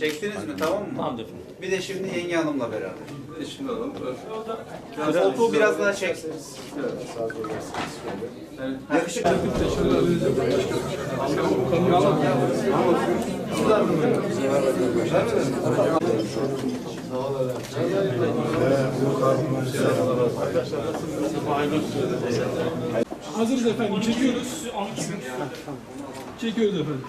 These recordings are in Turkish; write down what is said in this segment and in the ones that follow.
Çektiniz mi tamam mı? Tamamdır. Bir de şimdi yenge hanımla beraber. Eşini alalım. Koltuğu biraz daha çek. Yakışıklı. Hazırız efendim. Çekiyoruz. Çekiyoruz efendim.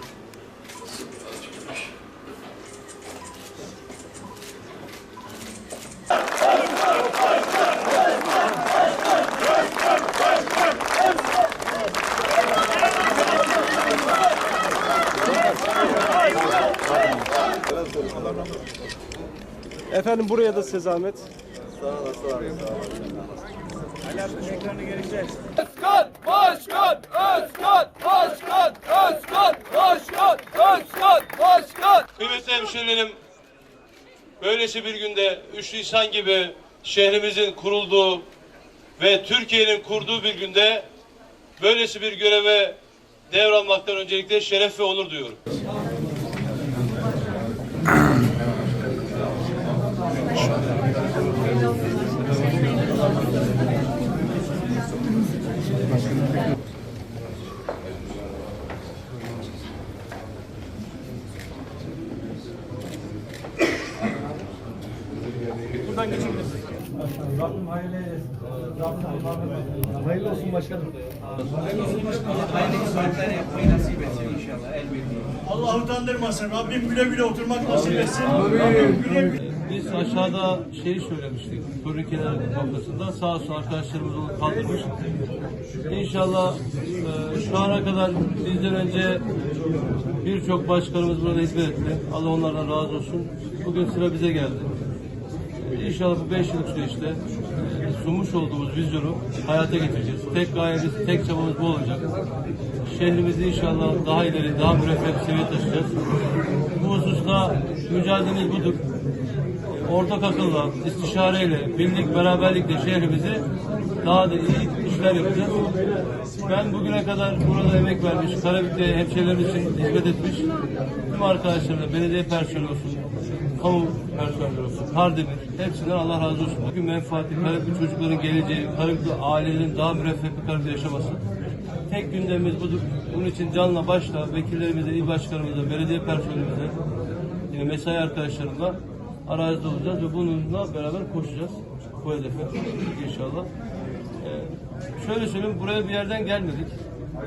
Efendim buraya da size zahmet. Özkan, başkan, Özkan, başkan, Özkan, başkan, Özkan, başkan. Kıymetli hemşehrilerim, böylesi bir günde 3 Nisan gibi şehrimizin kurulduğu ve Türkiye'nin kurduğu bir günde böylesi bir göreve devralmaktan öncelikle şeref ve onur duyuyorum. Buradan geçebiliriz. Rabbim hayırlı eylesin. Rabbim hayırlı olsun başkanım. Hayırlı olsun başkanım. Hayırlı olsun başkanım. Allah utandırmasın. Rabbim güle güle oturmak nasip etsin. Rabbim güle güle. Biz aşağıda şeyi söylemiştik. Turunkeler noktasında sağ olsun arkadaşlarımız onu kaldırmış. İnşallah e, şu ana kadar bizden önce birçok başkanımız burada hizmet etti. Allah onlardan razı olsun. Bugün sıra bize geldi. İnşallah bu beş yıllık süreçte e, sunmuş olduğumuz vizyonu hayata geçireceğiz. Tek gayemiz, tek çabamız bu olacak. Şehrimizi inşallah daha ileri, daha müreffeh bir seviyeye taşıyacağız. Bu hususta mücadelemiz budur ortak akılla, istişareyle, birlik, beraberlikle şehrimizi daha da iyi işler yapacağız. Ben bugüne kadar burada emek vermiş, Karabük'te hemşehrilerimiz için hizmet etmiş tüm arkadaşlarımla, belediye personeli olsun, kamu personeli olsun, Kardemir, hepsinden Allah razı olsun. Bugün menfaati, Karabük çocukların geleceği, Karabük'te ailelerin daha müreffeh bir Karabük'te yaşaması. Tek gündemimiz budur. Bunun için canla başla vekillerimize, il başkanımıza, belediye personelimize, yine mesai arkadaşlarımla arazide olacağız ve bununla beraber koşacağız bu hedefe inşallah. Ee, şöyle söyleyeyim, buraya bir yerden gelmedik.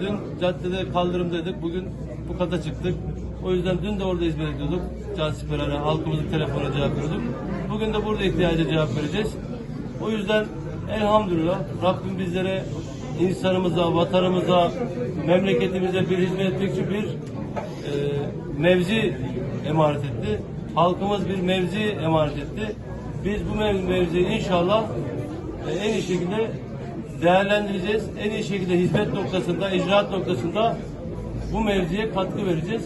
Dün caddede kaldırımdaydık, bugün bu kata çıktık. O yüzden dün de orada hizmet ediyorduk. Cansiperlere, halkımızın telefonuna cevap veriyorduk. Bugün de burada ihtiyaca cevap vereceğiz. O yüzden elhamdülillah Rabbim bizlere insanımıza, vatanımıza, memleketimize bir hizmet etmek için bir e, mevzi emanet etti. Halkımız bir mevzi emanet etti. Biz bu mev- mevziyi inşallah e, en iyi şekilde değerlendireceğiz. En iyi şekilde hizmet noktasında, icraat noktasında bu mevziye katkı vereceğiz.